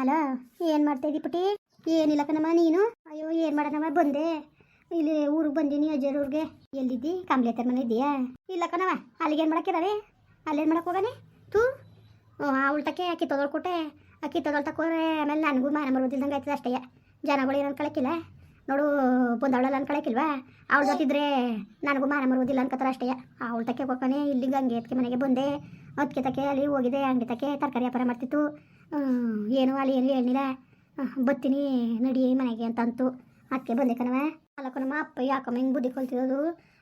Hello, ಏನು ಮಾಡ್ತಾ ಇದ್ದಿ ಪುಟಿ ಏನಿಲ್ಲ ಕಣಮ್ಮ, ನೀನು? ಅಯ್ಯೋ, ಏನು ಮಾಡೋಣಮ್ಮ, ಬಂದೆ. ಇಲ್ಲಿ ಊರಿಗೆ ಬಂದೀನಿ ಅಜ್ಜರೂರ್ಗೆ ಎಲ್ಲಿದ್ದಿ? ಕಂಬ್ಲೇತರ ಮನೆ ಇದೆಯಾ ಇಲ್ಲ ಕಣವ ಅಲ್ಲಿಗೆ ಏನು ಅಲ್ಲಿ ಅಲ್ಲೇನು ಮಾಡಕ್ಕೆ ಹೋಗಾನೆ? ತೂ ಆ ಉಲ್ಟಕ್ಕೆ ಅಕ್ಕಿ ತೊಗೊಳ್ಕೊಟ್ಟೆ ಅಕ್ಕಿ ತೊಗೊಳ್ ತಕೋರೆ ಆಮೇಲೆ ನನಗೂ ಮಾನ ಮರೋದಿಲ್ದಂಗೆ ಆಯ್ತದೆ ಅಷ್ಟೇ. ಜನಗಳು ಏನು ಅನ್ಕೊಳಕ್ಕಿಲ್ಲ ನೋಡು, ಬಂದವಳಲ್ಲ ಅನ್ಕೊಳಕ್ಕಿಲ್ವಾ ಅವಳು ಜೊತಿದ್ರೆ ನನಗೂ ಮಾನ ಮರೋದಿಲ್ಲ ಅನ್ಕೋತಾರೆ ಅಷ್ಟೇ. ಆ ಉಲ್ಟಕ್ಕೆ ಹೋಗ್ತಾನೆ ಇಲ್ಲಿಗೆ ಹಂಗೆ ಅದಕ್ಕೆ ಮನೆಗೆ ಬಂದೆ. ಅದಕ್ಕೆ ತಕ್ಕೆ ಅಲ್ಲಿ ಹೋಗಿದೆ, ಹಂಗೆ ತಕ್ಕೆ ತರಕಾರಿ ವ್ಯಾಪಾರ ಮಾಡ್ತಿತ್ತು. ಏನು ಅಲ್ಲಿ ಏನು ಹೇಳಿಲ್ಲ ಬತ್ತೀನಿ ನಡಿ ಮನೆಗೆ ಅಂತಂತು. ಅದಕ್ಕೆ ಬಂದೆ ಕಣವ ಅಲ್ಲ ಕಣಮ್ಮ, ಅಪ್ಪ ಯಾಕಮ್ಮ ಹಿಂಗೆ ಬುದ್ಧಿ ಕಲ್ತಿರೋದು?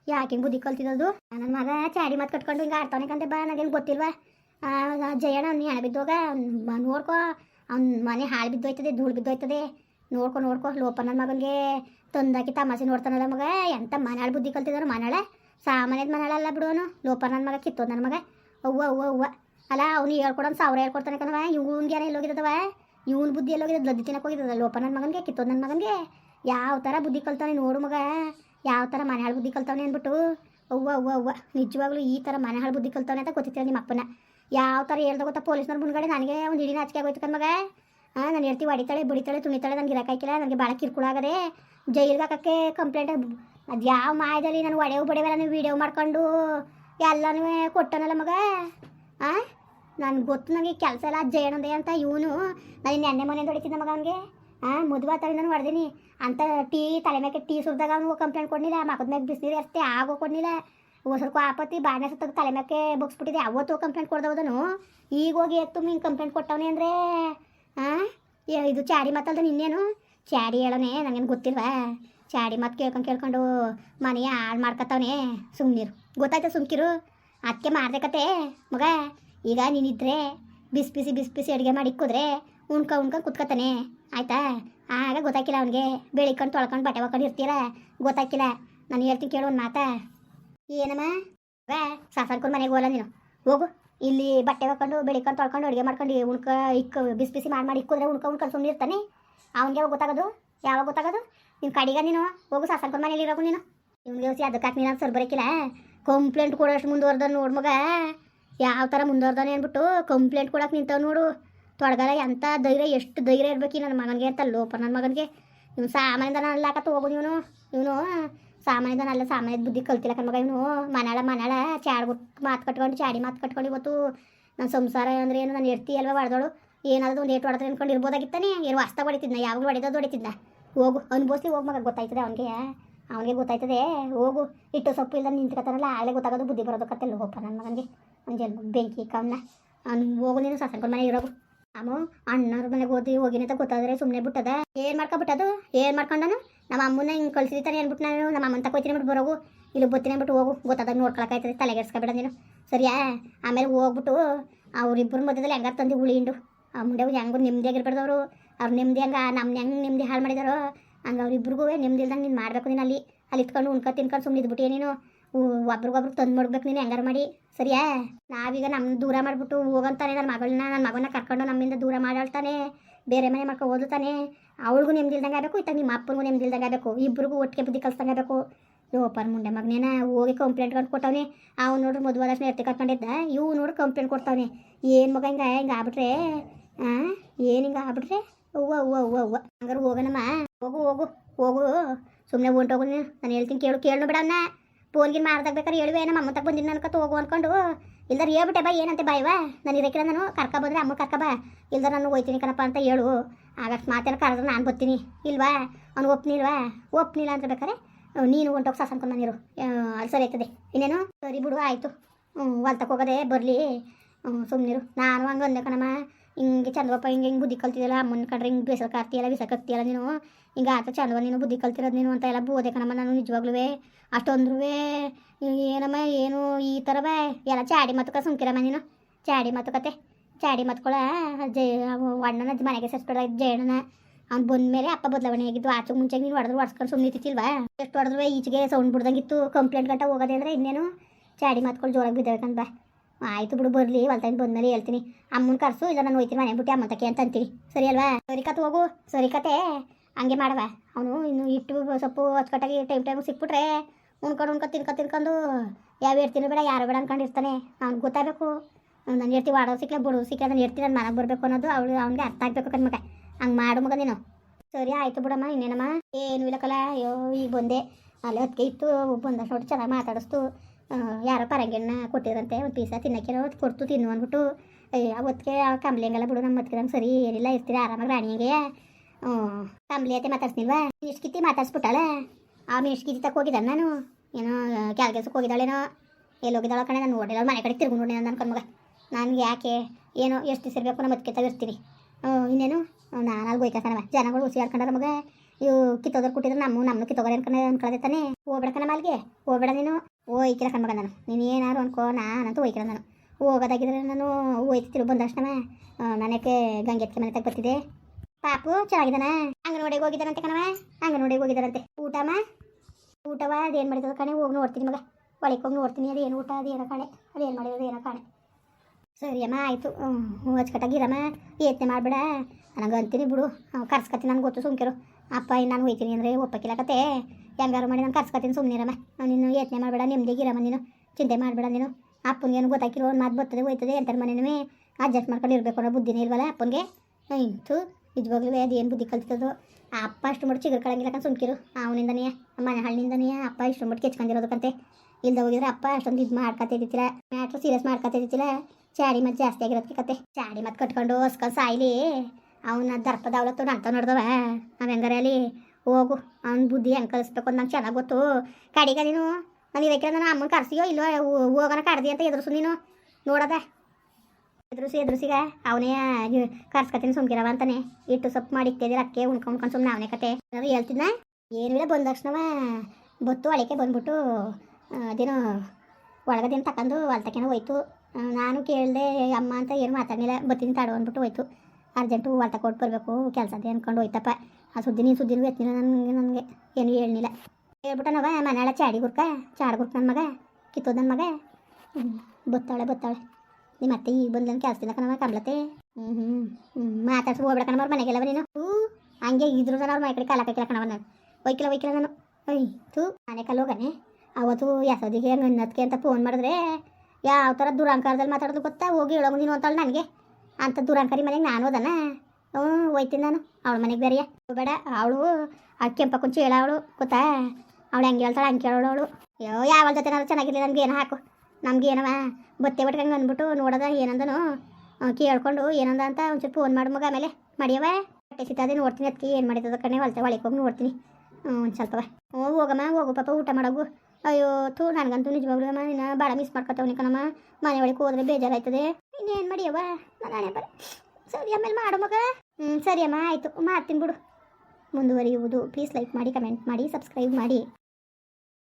ಯಾಕೆ ಹಿಂಗೆ ಬುದ್ಧಿ ಕಲ್ತಿರೋದು? ನನ್ನ ಮಗ ಚಾಡಿ ಮತ್ತು ಕಟ್ಕೊಂಡು ಹಿಂಗೆ ಆಡ್ತಾನೆ ಕಂತೆ ಬಾ ನನಗೆ ಗೊತ್ತಿಲ್ವಾ? ಜಯಣ್ಣ ಅವ್ನು ಹೆಣ ಬಿದ್ದೋಗ ನೋಡ್ಕೊ. ಅವ್ನ ಮನೆ ಹಾಳು ಬಿದ್ದೋಯ್ತದೆ, ಧೂಳು ಬಿದ್ದೋಯ್ತದೆ. ನೋಡ್ಕೊ ನೋಡ್ಕೊ, ಲೋಪ ನನ್ನ ಮಗನಿಗೆ. ತಂದಾಕಿ ತಮಾಷೆ ನೋಡ್ತಾನಲ್ಲ ಮಗ, ಎಂತ ಮನಾಳ ಬುದ್ಧಿ ಕಲ್ತಿದ್ದಾನು ಮನಾಳ? ಸಾಮಾನ್ಯದ ಮನಾಳಲ್ಲ ಬಿಡೋನು ಲೋಪ ನನ್ನ ಮಗ ಕಿತ್ತೋ ನನ್ನ ಮಗ. ಅವ್ವ ಅವ್ವ ಅವ್ವ. ಅಲ್ಲ, ಅವ್ನು ಹೇಳ್ಕೊಡೋನು ಸಾವಿರ ಹೇಳ್ಕೊಡ್ತಾನೆ ಕಣವ ಇವ್ನಿಗೆ ಎಲ್ಲ ಎಲ್ಲೋಗಿದ್ದವ ಇವ್ನ ಬುದ್ಧಿ ಎಲ್ಲೋಗಿದ್ದು ಲದ್ದಿ ತಿನ್ನಕ್ಕೆ ಹೋಗಿದ್ದಲ್ಲ ಲೋಪ ನನ್ನ ಮಗನಿಗೆ, ಕಿತ್ತೋದು ನನ್ನ ಮಗನಿಗೆ. ಯಾವ ಥರ ಬುದ್ಧಿ ಕಲ್ತಾನೆ ನೋಡು ಮಗ. ಯಾವ ಥರ ಮನೆ ಹಾಳು ಬುದ್ಧಿ ಕಲ್ತಾವನೆ ಅಂದ್ಬಿಟ್ಟು. ಅವ್ವ ಅವ್ವ ಅವ್ವ. ನಿಜವಾಗ್ಲೂ ಈ ಥರ ಮನೆ ಹಾಳು ಬುದ್ಧಿ ಕಲ್ತಾವನೆ ಅಂತ ಗೊತ್ತಿತ್ತು ನಿಮ್ಮ ಅಪ್ಪನ? ಯಾವ ಥರ ಹೇಳ್ದ ಗೊತ್ತಾ ಪೊಲೀಸ್ನವ್ರ ಮುಂದ್ಗಡೆ? ನನಗೆ ಒಂದು ಇಡೀ ನಾಚಿಕೆ ಆಗೋಯ್ತು ಕಣ್ ಮಗ. ಹಾಂ ನಾನು ಹೇಳ್ತೀವಿ ಹೊಡಿತಾಳೆ, ಬಡಿತಾಳೆ, ತುಣಿತಾಳೆ, ನನಗೆ ಇರೋಕ್ಕಾಯ್ಕಿಲ್ಲ ನನಗೆ ಭಾಳ ಕಿರ್ಕುಳ ಆಗದೆ. ಜೈಲ್ಗೆ ಹಾಕಕ್ಕೆ ಕಂಪ್ಲೇಂಟ್ ಅದು ಯಾವ ಮಾಯದಲ್ಲಿ ನಾನು ಒಡೆವು ಬಡೆವೆಲ್ಲ ನೀವು ವೀಡಿಯೋ ಮಾಡ್ಕೊಂಡು ಎಲ್ಲನೂ ಕೊಟ್ಟನಲ್ಲ ಮಗ? ಹಾಂ ನನಗೆ ಗೊತ್ತು ನನಗೆ ಕೆಲಸ ಎಲ್ಲ ಜಯಣದೆ ಅಂತ ಇವನು. ನಾನು ನೆನ್ನೆ ಮನೆಯಿಂದ ಹೊಡಿತಿದ್ದ ಮಗ ಅವನಿಗೆ. ಹಾಂ ಮದುವೆ ತಳಿ ನಾನು ಹೊಡೆದೀನಿ. ಅಂತ ಟೀ ತಲೆ ಮೇಲೆ ಟೀ ಸುರಿದಾಗ ಅವನು ಕಂಪ್ಲೇಂಟ್ ಕೊಡಲಿಲ್ಲ. ಮಕ್ಕದ ಮ್ಯಾಗೆ ಬಿಸಿನೀರು ಅಷ್ಟೇ ಆಗೋ ಕೊಡಲಿಲ್ಲ. ಸ್ವಲ್ಪ ಆಪತ್ತಿ ಬಾಣೆ ಸುತ್ತ ತಲೆ ಮ್ಯಾಕೆ ಬಗ್ಸ್ಬಿಟ್ಟಿದೆ. ಅವತ್ತು ಕಂಪ್ಲೇಂಟ್ ಕೊಡ್ದವದನು. ಈಗ ಹೋಗಿ ಎತ್ತು ಹಿಂಗೆ ಕಂಪ್ಲೇಂಟ್ ಕೊಟ್ಟವನೇ ಅಂದರೆ ಹಾಂ ಇದು ಚಾಡಿ ಮಾತಲ್ದ ಇನ್ನೇನು ಚಾಡಿ ಹೇಳೋನೆ ನನಗೇನು ಗೊತ್ತಿಲ್ವಾ? ಚಾಡಿ ಮತ್ತು ಕೇಳ್ಕೊಂಡು ಕೇಳ್ಕೊಂಡು ಮನೆಯ ಹಾಳು ಮಾಡ್ಕೊತಾವನೆ ಸುಮ್ಮನಿರು ಗೊತ್ತಾಯ್ತಾ ಸುಮ್ಕಿರು? ಅದಕ್ಕೆ ಮಾಡಿದೆ ಕತೆ ಮಗ, ಈಗ ನೀನಿದ್ರೆ ಬಿಸಿ ಬಿಸಿ ಬಿಸಿ ಬಿಸಿ ಅಡುಗೆ ಮಾಡಿ ಇಕ್ಕಿದ್ರೆ ಉಣ್ಕ ಉಣ್ಕೊಂಡು ಕುತ್ಕೊತಾನೆ. ಆಯ್ತಾ? ಆಗ ಗೊತ್ತಾಕಿಲ್ಲ ಅವನಿಗೆ. ಬೆಳಿಕೊಂಡು ತೊಳ್ಕೊಂಡು ಬಟ್ಟೆ ಒಕ್ಕೊಂಡು ಇರ್ತೀರ? ಗೊತ್ತಾಕಿಲ್ಲ. ನಾನು ಹೇಳ್ತೀನಿ ಕೇಳು ಒಂದು ಮಾತಾ. ಏನಮ್ಮ? ಮಗ ಸಾಫರ್ಕೊಂಡು ಮನೆಗೆ ಹೋಗಲ್ಲ ನೀನು. ಹೋಗು. ಇಲ್ಲಿ ಬಟ್ಟೆ ಹಾಕೊಂಡು ಬೆಳಿಕೊಂಡು ತೊಳ್ಕೊಂಡು ಅಡುಗೆ ಮಾಡ್ಕೊಂಡು ಉಣ್ಕ, ಇಕ್ಕ ಬಿಸಿ ಬಿಸಿ ಮಾಡಿ ಮಾಡಿ ಇಕ್ಕಿದ್ರೆ ಉಣ್ಕ ಉಣ್ಕೊಂಡು ಸುಮ್ಮನೆ ಇರ್ತಾನೆ. ಅವ್ನಿಗೆ ಗೊತ್ತಾಗೋದು? ಯಾವಾಗ ಗೊತ್ತಾಗೋದು? ನಿಮ್ಮ ಕಡೆಗೆ ನೀನು. ಹೋಗು ಸಾಸನ್ಕೊಂಡು ಮನೇಲಿ ಇರೋಕು ನೀನು. ಹೊಸಿ ಅದಕ್ಕೆ ನೀನು ಸರ್ ಬರೋಕಿಲ್ಲ ಕಂಪ್ಲೇಂಟ್ ಕೊಡೋಷ್ಟು ಮುಂದುವರ್ದ ನೋಡು ಮಗ. ಯಾವ ಥರ ಮುಂದುವರ್ದಾನೆ ಅಂದ್ಬಿಟ್ಟು ಕಂಪ್ಲೇಂಟ್ ಕೊಡಕ್ಕೆ ನಿಂತವ್ ನೋಡು. ತೊಡಗಲ್ಲ ಎಂಥ ಧೈರ್ಯ, ಎಷ್ಟು ಧೈರ್ಯ ಇರ್ಬೇಕು ನನ್ನ ಮಗನಿಗೆ ಅಂತ ಲೋಪ ನನ್ನ ಮಗನಿಗೆ. ಇವ್ನು ಸಾಮಾನ್ಯದ ಅಲ್ಲಾಕತ್ತ ಹೋಗೋದು ಇವನು. ಇವನು ಸಾಮಾನ್ಯದ ಅಲ್ಲ ಸಾಮಾನ್ಯದ ಬುದ್ಧಿ ಕಲ್ತಿಲ್ಲ ಮಗ ಇವನು. ಮನಾಳ ಮನಾಳ ಚಾಡ್ಬಿಟ್ಟು ಮಾತು ಕಟ್ಕೊಂಡು, ಚಾಡಿ ಮಾತು ಕಟ್ಕೊಂಡು ಇವತ್ತು ನನ್ನ ಸಂಸಾರ ಅಂದ್ರೆ ಏನು, ನಾನು ಎರ್ತಿ ಅಲ್ವಾ ಹೊಡೆದೋಳು ಏನಾದರೂ ಒಂದು ಏಟು ಹೊಡೆದ್ರೆ ಅನ್ಕೊಂಡು ಇರ್ಬೋದಾಗಿತ್ತಾನೆ? ಏನು ವಾಸ್ತ ಹೊಡಿತಿದ್ನ ಯಾವಾಗಲೂ ಹೊಡೆದೋದು ಹೊಡಿತಿದ್ನ ಹೋಗು ಅನುಭವಿಸಿ ಹೋಗಿ ಮಗ, ಗೊತ್ತಾಯ್ತದೆ ಅವನಿಗೆ. ಅವನಿಗೆ ಗೊತ್ತಾಯ್ತದೆ, ಹೋಗು. ಇಟ್ಟು ಸೊಪ್ಪು ಇಲ್ಲ ನಿಂತ್ಕೊತಾರಲ್ಲ, ಆಗಲೇ ಗೊತ್ತಾಗೋದು ಬುದ್ಧಿ ಬರೋದು ಕತ್ತೆಲ್ಲ ಹೋಪ ನನ್ನ ಮಗನಿಗೆ. ಒಂದು ಬೆಂಕಿ ಕವನ್ನ ಅವ್ನು ಹೋಗು ನೀನು ಸಾಸನ್ಕೊಂಡು ಮನೆ ಇರೋಗು. ಅಮ್ಮ, ಅಣ್ಣವ್ರ ಮನೆಗೆ ಹೋದಿ ಹೋಗಿನಂತ ಗೊತ್ತಾದ್ರೆ ಸುಮ್ಮನೆ ಬಿಟ್ಟದ. ಏನು ಮಾಡ್ಕೊಬಿಟ್ಟದು? ಏನು ಮಾಡ್ಕೊಂಡನು? ನಮ್ಮ ಅಮ್ಮನ ಹಿಂಗೆ ಕಳ್ಸಿರ್ತಾನೆ ಅಂದ್ಬಿಟ್ಟು ನಾನು ನಮ್ಮ ಅಮ್ಮನ ತಗೋತೀನಿ ಬಿಟ್ಟು ಬರೋಗು. ಇಲ್ಲಿ ಬತ್ತಿನ ಬಿಟ್ಟು ಹೋಗು. ಗೊತ್ತಾದಾಗ ನೋಡ್ಕೊಳಕಾಯ್ತದೆ, ತಲೆಗೆಡ್ಸ್ಕೊಬೇಡ ನೀನು. ಸರಿಯಾ? ಆಮೇಲೆ ಹೋಗ್ಬಿಟ್ಟು ಅವ್ರಿಬ್ಬರ ಮಧ್ಯದಲ್ಲಿ ಹೆಂಗಾರ ತಂದು ಉಳಿಂಡು ಆ ಮುಂಡೆ ಹೆಂಗೂ ನೆಮ್ಮದಿಯಾಗಿರ್ಬಾರ್ದು ಅವರು ಅವ್ರು ನೆಮ್ಮದಿ ಹಂಗೆ ನಮ್ಮ ಹೆಂಗೆ ನೆಮ್ಮದಿ ಹಾಳು ಮಾಡಿದಾರೋ ಹಂಗೆ ಅವ್ರಿಬ್ರಿಗೂ ಇಲ್ದಂಗೆ ನೀನು ಮಾಡಬೇಕು ನೀನು ಅಲ್ಲಿ ಅಲ್ಲಿ ಇಟ್ಕೊಂಡು ಉಣ್ಕ, ತಿನ್ಕೊಂಡು ಸುಮ್ಮನೆ ಇದ್ಬಿಟ್ಟು ನೀನು. ಒಬ್ರಿಗೊಬ್ರು ತಂದು ಮಾಡ್ಬೇಕು ನೀನು, ಹೆಂಗಾರು ಮಾಡಿ. ಸರಿಯಾ? ನಾವೀಗ ನಮ್ಮ ದೂರ ಮಾಡಿಬಿಟ್ಟು ಹೋಗಂತಾನೆ ನನ್ನ ಮಗಳನ್ನ ನನ್ನ ಮಗನ ಕರ್ಕೊಂಡು ನಮ್ಮಿಂದ ದೂರ ಮಾಡಾಳ್ತಾನೆ. ಬೇರೆ ಮನೆ ಮಕ್ಕಳು ಓದುತ್ತಾನೆ ಅವಳಿಗೂ ನೆಮ್ಮದಿಲ್ದಂಗೆ ಆಗಬೇಕು ಇತ್ತ ನಿಮ್ಮ ಅಪ್ಪನಿಗೂ ನೆಮ್ಮದಿಲ್ದಂಗೆ ಆಗಬೇಕು. ಇಬ್ಬರಿಗೂ ಒಟ್ಟಿಗೆ ಬುದ್ಧಿ ಕಲ್ಸ್ದಂಗೆ ಆಗಬೇಕು ಯೋಪರ್ ಮುಂಡೆ ಮಗನೇನ ಹೋಗಿ ಕಂಪ್ಲೇಂಟ್ ಕಂಡು ಕೊಟ್ಟವನೆ. ಅವ್ನು ನೋಡ್ರಿ ಮದುವೆ ಆದಷ್ಟು ಎತ್ತಿ ಕರ್ಕೊಂಡಿದ್ದ. ಇವು ನೋಡಿ ಕಂಪ್ಲೇಂಟ್ ಕೊಡ್ತಾವನೆ. ಏನು ಮಗ ಹಿಂಗೆ ಹಿಂಗೆ ಆಗ್ಬಿಟ್ರೆ? ಏನು ಹಿಂಗೆ ಆಗ್ಬಿಟ್ರೆ? ಅವ್ವ ಅವ್ವ ಹಂಗಾರೆ ಹೋಗೋಣಮ್ಮ ಹೋಗು ಹೋಗು ಹೋಗು. ಸುಮ್ಮನೆ ಹೊಂಟೋಗು ನೀನು. ನಾನು ಹೇಳ್ತೀನಿ ಕೇಳು ಕೇಳು ಬಿಡ ಅನ್ನ ಫೋನ್ಗಿನ್ ಮಾಡ್ದಾಗ ಬೇಕಾದ್ರೆ ಹೇಳುವೆ. ನಮ್ಮ ಅಮ್ಮ ತಗ ಬಂದಿನ ಅನ್ಕೊತ ಹೋಗು ಅನ್ಕೊಂಡು. ಇಲ್ದಾರ ಹೇಳ್ಬಿಟ್ಟೆ, ಬಾ, ಏನಂತೆ ಬಾಯ್ವಾ ನಾನು ಇರಕ್ಕಿಲ್ಲ ನಾನು ಕರ್ಕ ಬಂದ್ರೆ ಅಮ್ಮ ಕರ್ಕ ಬಾ. ಇಲ್ದಾರ ನಾನು ಹೋಯ್ತೀನಿ ಕಣಪ್ಪ ಅಂತ ಹೇಳು. ಆಗಷ್ಟು ಮಾತೆಲ್ಲ ಕರೆದ್ರೆ ನಾನು ಬರ್ತೀನಿ. ಇಲ್ವಾ? ಅವ್ನು ಒಪ್ನಿಲ್ವಾ? ಒಪ್ನಿಲ್ಲ ಅಂತ ಬೇಕಾರೆ ನೀನು ಹೊಂಟೋಗಿ ಸಾಸ್ ಅನ್ಕೊಂಡು ನಾನಿರು ಅಲ್ಲಿ ಸರಿ ಆಯ್ತದೆ. ಇನ್ನೇನು? ಸರಿ ಬಿಡು, ಆಯಿತು. ಹ್ಞೂ ಹೊಲ್ತಕ್ಕೆ ಹೋಗೋದೆ ಬರಲಿ. ಸುಮ್ಮನಿರು ನಾನು ಹಂಗೆ ಅಂದೆ ಕಣಮ್ಮ. ಹಿಂಗೆ ಚಂದ್ರಪ್ಪ ಹಿಂಗೆ ಹಿಂಗೆ ಬುದ್ಧಿ ಕಲ್ತಿದ್ದಲ್ಲ ಅಮ್ಮನ ಕಂಡ್ರೆ ಹಿಂಗೆ ಬೇಸರ ಕಾರ್ತಿಯಲ್ಲ ಹತ್ತಿಯಲ್ಲ ನೀನು? ಹಿಂಗೆ ಆತ ಚಂದವ ನೀನು ಬುದ್ಧಿ ಕಲ್ತಿರೋದು ನೀನು ಅಂತ ಎಲ್ಲ ಬೋದೆ ಕಣಮ್ಮ ನಾನು ನಿಜವಾಗ್ಲೂ ಅಷ್ಟೊಂದ್ರೂ ಏನಮ್ಮ, ಏನು ಈ ಥರ ಬೇ ಎಲ್ಲ ಚಾಡಿ ಮಾತುಕ ಸುಮ್ಕಿರಮ್ಮ ನೀನು. ಚಾಡಿ ಮಾತುಕತೆ ಚಾಡಿ ಮತ್ಕೊಳ ಜಯ, ಅಣ್ಣನ ಮನೆಗೆ ಸೇರಿಸ್ಬೇಡ ಜಯಣ್ಣನ. ಅವ್ನು ಬಂದ್ಮೇಲೆ ಅಪ್ಪ ಬದಲಾವಣೆ ಆಗಿದ್ದು, ಆಚೆ ಮುಂಚೆ ನೀನು ಹೊಡೆದ್ರು ಹೊಡ್ಸ್ಕೊಂಡು ಸುಮ್ಮನೆ ಇತ್ತಿಲ್ವಾ ಎಷ್ಟು ಹೊಡೆದ್ರು, ಈಚೆಗೆ ಸೌಂಡ್ ಬಿಡ್ದಂಗಿತ್ತು ಕಂಪ್ಲೇಂಟ್ ಗಂಟ ಹೋಗೋದೇ ಅಂದರೆ ಇನ್ನೇನು? ಚಾಡಿ ಮಾತ್ಕೊಂಡು ಜೋರಾಗಿ ಬಾ. ಆಯ್ತು ಬಿಡು, ಬರಲಿ ಹೊಲ್ತಾಯಿಂದ ಬಂದ್ಮೇಲೆ ಹೇಳ್ತೀನಿ. ಅಮ್ಮನ ಕರ್ಸು, ಇಲ್ಲ ನಾನು ಹೋಯ್ತೀನಿ ಮನೆ ಬಿಟ್ಟು ಅಮ್ಮಂತ ತಕ್ಕೆ ಅಂತ ಸರಿ ಅಲ್ವಾ? ಸರಿ ಹೋಗು. ಸರಿ ಕತೆ. ಹಂಗೆ ಮಾಡವ ಅವನು ಇನ್ನು ಇಟ್ಟು ಸೊಪ್ಪು ಅಚ್ಚುಕಟ್ಟಾಗಿ ಟೈಮ್ ಟೈಮ್ ಸಿಕ್ಬಿಟ್ರೆ ಉಣ್ಕೊಂಡು ಉಣ್ಕೊಂಡು ತಿನ್ಕೊ ತಿನ್ಕೊಂಡು ಯಾವ ಇರ್ತೀನಿ ಬೇಡ, ಯಾರು ಬೇಡ ಅನ್ಕೊಂಡಿರ್ತಾನೆ. ಅವ್ನಿಗೆ ಗೊತ್ತಾಗಬೇಕು. ನಾನು ಹೇಳ್ತಿ ಆಡೋ ಸಿಕ್ಲ ಬಿಡು ಸಿಕ್ಲ, ನಾನು ಹೇಳ್ತೀನಿ ನಾನು ಮನೆಗೆ ಬರಬೇಕು ಅನ್ನೋದು ಅವಳು, ಅವ್ನಿಗೆ ಅರ್ಥ ಆಗಬೇಕು ಕಣ್ ಮಗ. ಹಂಗೆ ಮಾಡು ಮಗ ನೀನು. ಸರಿ, ಆಯಿತು ಬಿಡಮ್ಮ, ಇನ್ನೇನಮ್ಮ? ಏನು ಇಲ್ಲಕಲ್ಲ ಅಯ್ಯೋ, ಈಗ ಬಂದೆ. ಅಲ್ಲಿ ಹತ್ತಿಗೆ ಇತ್ತು, ಬಂದಷ್ಟು ಚೆನ್ನಾಗಿ ಮಾತಾಡಿಸ್ತು. ಯಾರೋ ಪರಂಗಿಣ್ಣ ಕೊಟ್ಟಿದ್ರಂತೆ, ಒಂದು ಪೀಸ ತಿನ್ನಕ್ಕೆ ಕೊಡ್ತು ತಿನ್ನು ಅಂದ್ಬಿಟ್ಟು ಅವತ್ತಿಗೆ ಕಂಬ್ಲಿಂಗೆಲ್ಲ ಬಿಡು ನಮ್ಮ ಮತ್ಗೆ ಸರಿ ಏನಿಲ್ಲ, ಇರ್ತೀರಿ ಆರಾಮಾಗಿ ರಾಣಿಗೆ ಕಂಬ್ಲಿ ಐತೆ ಮಾತಾಡ್ಸ್ನಿಲ್ವಾ ಮಿಷ್ಕಿತ್ತಿ ಮಾತಾಡ್ಸ್ಬಿಟ್ಟಾಳೆ? ಆ ಮಿಷ್ಕಿತ್ತಿ ತಕ್ಕ ಹೋಗಿದ್ದಾನೆ ನಾನು? ಏನೋ ಕೆಲ ಕೆಲ್ಸಕ್ಕೆ ಹೋಗಿದ್ದಾಳೇನೋ? ಎಲ್ಲಿ ಹೋಗಿದ್ದಾಳ ಕಣೆ, ನಾನು ನೋಡಿಲ್ಲ ಮನೆ ಕಡೆ ತಿರ್ಗು ನೋಡಿ ನನ್ನ ಕಣ್ಮಗ ನನಗೆ ಯಾಕೆ? ಏನೋ ಎಷ್ಟು ದಿವಸ ಇರಬೇಕು ನಮ್ಮ ಮತ್ಕೆ ಇರ್ತೀನಿ ಇನ್ನೇನು? ನಾನು ಅಲ್ಲಿ ಹೋಯ್ತಾ ಕಣವ ಜನಗಳು ಹುಸಿ ಆಡ್ಕೊಂಡಾರ ಮಗ. ಇವು ಕಿತ್ತೋದ್ರ ಕೊಟ್ಟಿದ್ರೆ ನಮ್ಮ ನಮ್ಮನ್ನು ಕಿತ್ತೋಗಾರ ಅನ್ಕೊಂಡೆ ಅನ್ಕೊಳ್ತಾನೆ ತಾನೆ ಹೋಗ್ಬೇಡ ಕಣ ಮಾಲ್ಗೆ ಹೋಗ್ಬೇಡ ನೀನು? ಓಯ್ಕಿರ ಕಣ್ಮಗ ನಾನು ನೀನು. ಏನಾರು ಅನ್ಕೋ, ನಾನಂತೂ ಹೋಯ್ಕಿರ ನಾನು. ಹೋಗೋದಾಗಿದ್ರೆ ನಾನು ಹೋಯ್ತಿರು ಬಂದಷ್ಟಮ ನನಗೆ ಗಂಗೆತ್ಕೆ ಮನೆ ತಗ ಬರ್ತಿದ್ದೆ. ಪಾಪು, ಚೆನ್ನಾಗಿದ್ದಾನ? ಅಂಗನವಾಡಿಗೆ ಹೋಗಿದ್ದಾರಂತೆ ಕಣವ ಅಂಗನವಾಡಿಗೆ ಹೋಗಿದ್ದಾರಂತೆ. ಊಟಮ್ಮ? ಊಟವ ಅದೇನು ಮಾಡಿದ ಕಣೆ? ಹೋಗಿ ನೋಡ್ತೀನಿ ಮಗ. ಒಳಗೆ ಹೋಗಿ ನೋಡ್ತೀನಿ. ಅದೇನು ಊಟ, ಅದೇನೋ ಕಣೆ? ಅದೇನು ಮಾಡಿರೋದು, ಏನೋ ಕಣೆ? ಸರಿ ಅಮ್ಮ, ಆಯಿತು. ಹ್ಞೂ ಅಚ್ಚುಕಟ್ಟಾಗಿರಮ್ಮ ಯತ್ನೆ ಮಾಡಬೇಡ. ನನಗೆ ಅಂತೀನಿ ಬಿಡು ಕರ್ಸ್ಕತ್ತೀನಿ. ನನಗೆ ಗೊತ್ತು ಸುಮ್ಕಿರು. ಅಪ್ಪ, ಇನ್ನು ನಾನು ಹೋಯ್ತೀನಿ ಅಂದರೆ ಒಪ್ಪಕ್ಕಿಲ್ಲ ಕತೆ ಹೆಂಗಾರು ಮಾಡಿ ನಾನು ಕರ್ಸ್ಕೊತೀನಿ ಸುಮ್ಮನಿರಮ್ಮ ನೀನು ಯತ್ನೆ ಮಾಡಬೇಡ ನೆಮ್ಮದಿಗಿರಮ್ಮ ನೀನು. ಚಿಂತೆ ಮಾಡಬೇಡ ನೀನು. ಅಪ್ಪನಿಗೇನು ಗೊತ್ತಾಗಿರೋ ಒಂದು ಮಾತು ಬರ್ತದೆ, ಹೋಯ್ತದೆ ಎಂತ ಮನೇನೇ ಅಡ್ಜಸ್ಟ್ ಮಾಡ್ಕೊಂಡು ಇರಬೇಕು ಅನ್ನೋ ಬುದ್ಧಿನೇ ಇಲ್ವಲ್ಲ ಅಪ್ಪನಿಗೆ? ಇಂತು ನಿಜವಾಗ್ಲೂ ಏನು ಬುದ್ಧಿ ಕಲ್ತದೋ ಆ ಅಪ್ಪ ಅಷ್ಟು ಮಟ್ಟು ಚಿಗುರು ಕಳಂಗಿಲ್ಲ ಕಣ್ ಸುಮ್ಕಿರು. ಅವನಿಂದನೇ ಮನೆ ಹಳ್ಳಿಂದನೇ ಅಪ್ಪ ಇಷ್ಟು ಮಟ್ಟು ಕೆಚ್ಕೊಂಡಿರೋದಕ್ಕಂತೆ. ಇಲ್ದ ಹೋಗಿದ್ರೆ ಅಪ್ಪ ಅಷ್ಟೊಂದು ಇದು ಮಾಡ್ಕೊತಿದ್ದಿಲ್ಲ ಮ್ಯಾಟ್ರು ಸೀರಿಯಸ್ ಮಾಡ್ಕೊತಿದ್ದಿಲ್ಲ ಚಾಡಿ ಮತ್ತೆ ಜಾಸ್ತಿ ಆಗಿರೋದಕ್ಕೆ ಕತೆ. ಚಾಡಿ ಮತ್ತೆ ಕಟ್ಕೊಂಡು ಹೊಸ್ಕೊಂಡು ಸಾಯ್ಲಿ. ಅವನ ದರ್ಪ ಅಂತ ನೋಡ್ದವ. ನಾವು ಹೆಂಗಾರೆ ಅಲ್ಲಿ? ಹೋಗು, ಅವ್ನ ಬುದ್ಧಿ ಹೆಂಗೆ ಕಲಿಸ್ಬೇಕು ಅಂತ ನಂಗೆ ಚೆನ್ನಾಗಿ ಗೊತ್ತು. ಕಡಿಗ ನೀನು ನಾನು ಇದಕ್ಕೆ ನಾನು ಅಮ್ಮನ ಕರ್ಸಿಯೋ ಇಲ್ಲೋ ಹೋಗೋಣ ಕಡ್ದಿ ಅಂತ ಎದುರಿಸು ನೀನು. ನೋಡದ. ಎದುರಿಸಿ, ಎದುರಿಸಿಗ. ಅವನೇ ಕರ್ಸ್ಕತೀನಿ ಸುಮ್ಕಿರವ ಅಂತಾನೆ. ಇಟ್ಟು ಸೊಪ್ಪು ಮಾಡಿ ಇಕ್ತಿದ್ದೀರ ಅಕ್ಕೆ ಉಣ್ಕೊಂಡು ಉಣ್ಕೊಂಡು ಸುಮ್ಮನೆ ಅವನೇ ಕತೆ. ನಾವು ಹೇಳ್ತಿದ್ನ? ಏನು ಇಲ್ಲ, ಬಂದ ತಕ್ಷಣವ ಬತ್ತು ಅಳಿಕೆ ಬಂದ್ಬಿಟ್ಟು ಅದೇನು ಅದೇನೋ ಒಳಗದೇನು ತಕೊಂಡು ಹೊಲ್ತಕ್ಕೇನೋ ಹೋಯ್ತು. ನಾನು ಕೇಳಿದೆ, ಅಮ್ಮ ಅಂತ ಏನು ಮಾತಾಡಲಿಲ್ಲ, ಬತ್ತಿನ ತಾಡು ಅಂದ್ಬಿಟ್ಟು ಹೋಯ್ತು. ಅರ್ಜೆಂಟು ಹೊಲ್ತ ಕೊಟ್ಟು ಬರಬೇಕು, ಕೆಲಸ ಅದೇ ಅಂದ್ಕೊಂಡು ಹೋಯ್ತಪ್ಪ. ಆ ಸುದ್ದಿ ನೀನು ಸುದ್ದಿನೂ ನನಗೆ ನನಗೆ. ಏನು ಹೇಳಲಿಲ್ಲ ಹೇಳ್ಬಿಟ್ಟನವ ಮನೆಯಲ್ಲ ಚಾಡಿ ಗುರ್ಕ, ಚಾಡ್ ಗುರ್ಕ ನನ್ನ ಮಗ, ಕಿತ್ತೋದ ನನ್ನ ಮಗ. ಬತ್ತಾಳೆ ಬತ್ತಾಳೆ. ನೀ ಮತ್ತೆ ಈಗ ಬಂದು ನನ್ನ ಕೆಲಸದಿಂದ ಕಣವ ಕಂಬ್ಲತೆ ಹ್ಞೂ ಹ್ಞೂ ಹ್ಞೂ ಮಾತಾಡ್ಸಿ ಹೋಗ್ಬೇಡ ಕಣವ ಮನೆಗೆಲ್ಲವ ನೀನು? ಹ್ಞೂ, ಹಂಗೆ ಇದ್ರು ನಾನು ಅವ್ರ ಮನೆ ಕಡೆ ಕಾಲ ಹಾಕಿಲ್ಲ ಕಣವ ನಾನು. ಒಯ್ಕಿಲ್ಲ ಒಯ್ಕಿಲ್ಲ ನಾನು. ಅಯ್ಯ ತೂ ಮನೆ ಕಲ್ ಹೋಗನೆ. ಅವತ್ತು ಯಸೋದಿಗೆ ನನ್ನತ್ಕೆ ಅಂತ ಫೋನ್ ಮಾಡಿದ್ರೆ, ಯಾವ ಥರ ದುರಂಕಾರದಲ್ಲಿ ಮಾತಾಡೋದು ಗೊತ್ತಾ? ಹೋಗಿ ಹೇಳೋಂಗ ನೀನು ಅಂತಾಳೆ ನನಗೆ. ಅಂಥ ದುರಾಂಕರಿ ಮನೆಗೆ ನಾನು ಹೋದನ. ಹ್ಞೂ, ಹೋಯ್ತೀನಿ ನಾನು. ಅವಳ ಮನೆಗೆ ಬೇರೆಯ ಬೇಡ. ಅವಳು ಆ ಕೆಂಪ ಕುಂಚಿ ಹೇಳ ಅವಳು ಗೊತ್ತಾ? ಅವಳು ಹೆಂಗೆ ಹೇಳ್ತಾಳೆ ಹಂಗೆ ಕೇಳೋಳು ಅವಳು. ಅಯ್ಯೋ ಯಾವಳ ಜೊತೆ ನಾನು ಚೆನ್ನಾಗಿರಲಿಲ್ಲ ನಮ್ಗೆ ಏನೋ ಹಾಕು. ನಮ್ಗೆ ಏನವ? ಬತ್ತೆ ಬಟ್ಕಂಗೆ ಅಂದ್ಬಿಟ್ಟು ನೋಡದ ಏನಂದನು. ಕೇಳ್ಕೊಂಡು ಏನಂದ ಅಂತ ಒಂಚೂರು ಫೋನ್ ಮಾಡಿ ಮಗ ಆಮೇಲೆ. ಮಾಡ್ಯವ ಬಟ್ಟೆ ಸಿಗ್ತದೆ, ನೋಡ್ತೀನಿ ಅದಕ್ಕೆ ಏನು ಮಾಡಿದ ಕಣ್ಣೆ ಹೊಲ್ತೆ ಒಳಗೆ ಹೋಗಿ ನೋಡ್ತೀನಿ. ಹ್ಞೂ, ಒಂದು ಸ್ವಲ್ಪವ ಹ್ಞೂ, ಹೋಗಮ್ಮ, ಹೋಗು ಪಾಪ, ಊಟ ಮಾಡೋಗು. ಅಯ್ಯೋ, ಥೂ, ನನಗಂತೂ ನಿಜವಾಗ್ಲೂ ಅಮ್ಮ ನಿನ್ನ ಭಾಳ ಮಿಸ್ ಮಾಡ್ಕೊತಾವನಿ ಕಣಮ್ಮ. ಮನೆ ಒಳಗೆ ಹೋದ್ರೆ ಬೇಜಾರಾಯ್ತದೆ. ಇನ್ನೇನು ಮಾಡಿಯವ್ವ ನಾನು ಬರ ಸರಿ, ಆಮೇಲೆ ಮಾಡು ಮಗ. ಹ್ಞೂ ಸರಿ ಅಮ್ಮ, ಆಯಿತು. ಮಾಡ್ತೀನಿ ಬಿಡು. ಮುಂದುವರಿಯುವುದು. ಪ್ಲೀಸ್ ಲೈಕ್ ಮಾಡಿ ಕಮೆಂಟ್ ಮಾಡಿ ಸಬ್ಸ್ಕ್ರೈಬ್ ಮಾಡಿ.